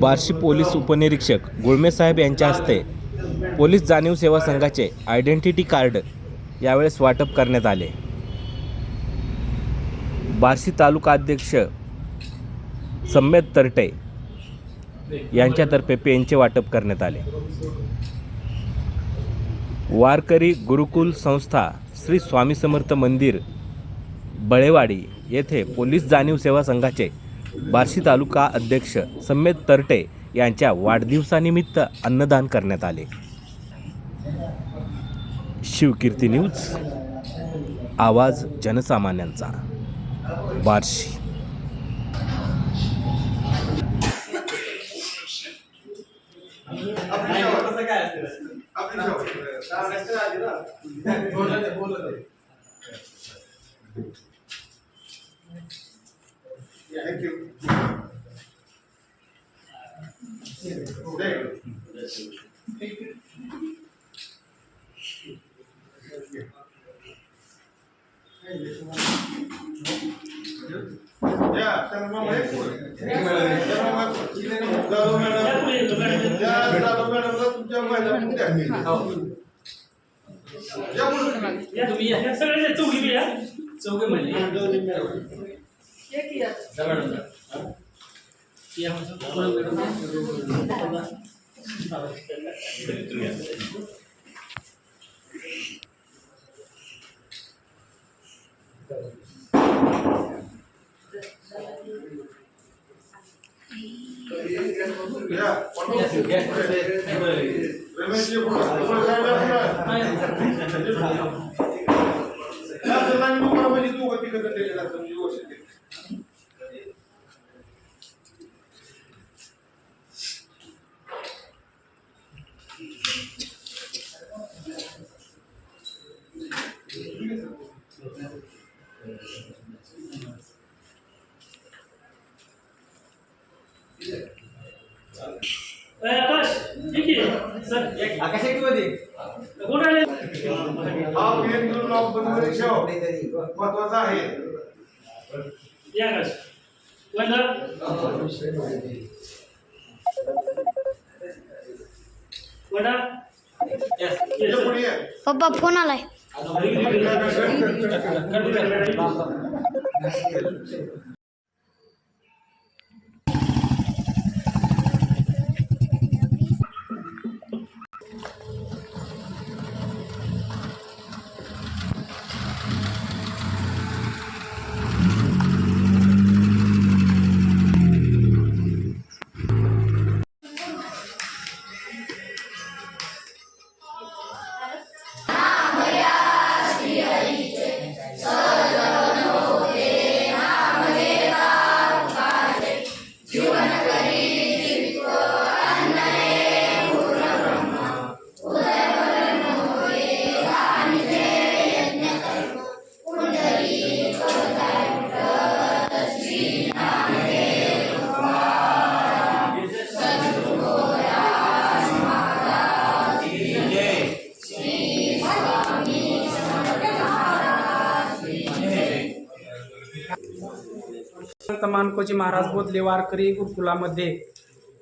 Barshi police उपनिरीक्षक गुळमेसाहेब यांच्या हस्ते पोलीस जाणीव सेवा संघाचे आयडेंटिटी कार्ड यावेळेस वाटप करण्यात आले. बार्शी तालुका अध्यक्ष सम्मेद तरटे यांच्यातर्फे पेनचे वाटप करण्यात आले. वारकरी गुरुकुल संस्था श्री स्वामी समर्थ मंदिर बळेवाडी येथे पोलीस जाणीव सेवा संघाचे बार्शी तालुका अध्यक्ष सम्मेद तरटे यांच्या वाढदिवसानिमित्त अन्नदान करण्यात आले. शिवकीर्ती न्यूज आवाज जनसामान्यांचा बार्शी. या तुम्ही या सगळे चौघी बी या चौघे म्हणजे Mira, ¿cuánto? ¿Qué? ¿Qué? आकाश ठीक आहे सर आकाश एक मध्ये कुठं आले हा पेन घेऊन महत्त्वाचा आहे या. आकाश. पप्पा फोन आलाय. అది मानकोजी महाराज बोधले वारकरी गुरुकुलामध्ये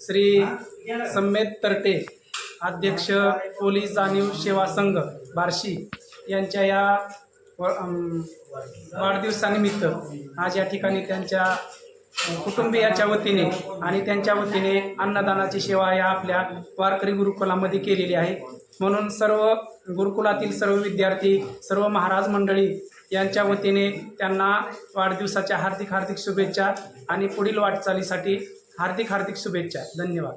श्री सम्मेद तरटे अध्यक्ष पोलीस जाणीव सेवा संघ बार्शी यांच्या या व- वाढदिवसानिमित्त आज या ठिकाणी त्यांच्या कुटुंबियाच्या वतीने आणि त्यांच्या वतीने अन्नदानाची सेवा या आपल्या वारकरी गुरुकुलामध्ये केलेली आहे. म्हणून सर्व गुरुकुलातील सर्व विद्यार्थी सर्व महाराज मंडळी यांच्या वतीने त्यांना वाढदिवसाच्या हार्दिक हार्दिक शुभेच्छा आणि पुढील वाटचालीसाठी हार्दिक हार्दिक शुभेच्छा. धन्यवाद.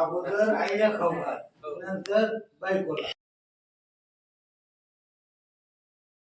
अगोदर आईला खाऊ घाल नंतर बायकोला